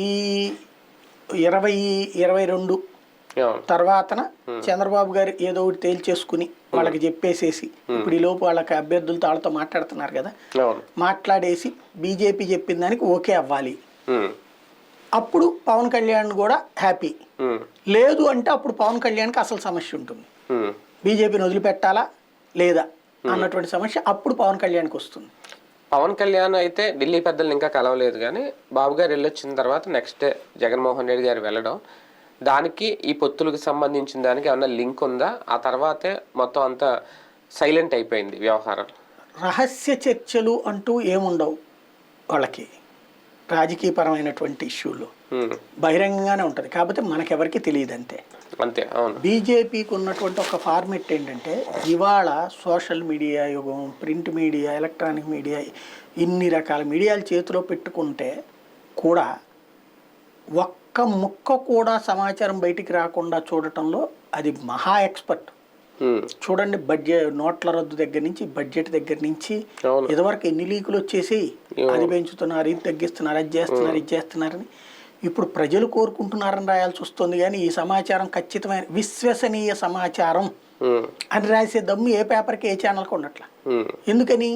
ఈ ఇరవై ఇరవై రెండు తర్వాతన చంద్రబాబు గారు ఏదో ఒకటి తేల్చేసుకుని వాళ్ళకి చెప్పేసేసి ఇప్పుడు ఈ లోపు వాళ్ళకి అభ్యర్థులతో వాళ్ళతో మాట్లాడుతున్నారు కదా మాట్లాడేసి బీజేపీ చెప్పిన దానికి ఓకే అవ్వాలి. అప్పుడు పవన్ కళ్యాణ్ కూడా హ్యాపీ. లేదు అంటే అప్పుడు పవన్ కళ్యాణ్కి అసలు సమస్య ఉంటుంది. బీజేపీని వదిలిపెట్టాలా? లేదా? అన్నటువంటి సమస్య అప్పుడు పవన్ కళ్యాణ్కి వస్తుంది. పవన్ కళ్యాణ్ అయితే ఢిల్లీ పెద్దలు ఇంకా కలవలేదు కానీ బాబు గారు వెళ్ళొచ్చిన తర్వాత నెక్స్ట్ డే జగన్మోహన్ రెడ్డి గారు వెళ్ళడం. దానికి ఈ పొత్తులకు సంబంధించిన దానికి ఏమన్నా లింక్ ఉందా? ఆ తర్వాతే మొత్తం అంతా సైలెంట్ అయిపోయింది వ్యవహారం. రహస్య చర్చలు అంటూ ఏముండవు వాళ్ళకి. రాజకీయపరమైనటువంటి ఇష్యూలు బహిరంగంగానే ఉంటుంది. కాకపోతే మనకెవరికి తెలియదు అంతే అంతే అవును. బీజేపీకి ఉన్నటువంటి ఒక ఫార్మెట్ ఏంటంటే ఇవాళ సోషల్ మీడియా యుగం ప్రింట్ మీడియా ఎలక్ట్రానిక్ మీడియా ఇన్ని రకాల మీడియాలు చేతిలో పెట్టుకుంటే కూడా ఒక్క ముక్క కూడా సమాచారం బయటికి రాకుండా చూడటంలో అది మహా ఎక్స్పర్ట్. చూడండి బడ్జెట్ నోట్ల రద్దు దగ్గర నుంచి బడ్జెట్ దగ్గర నుంచి ఇదివరకు ఎన్ని లీకులు వచ్చేసి అది పెంచుతున్నారు ఇది తగ్గిస్తున్నారు అది చేస్తున్నారు ఇది చేస్తున్నారని ఇప్పుడు ప్రజలు కోరుకుంటున్నారని రాయాల్సి వస్తుంది కానీ ఈ సమాచారం ఖచ్చితమైన విశ్వసనీయ సమాచారం అని రాసే దమ్ము ఏ పేపర్కి ఏ ఛానల్కి ఉండట్లా. ఎందుకని?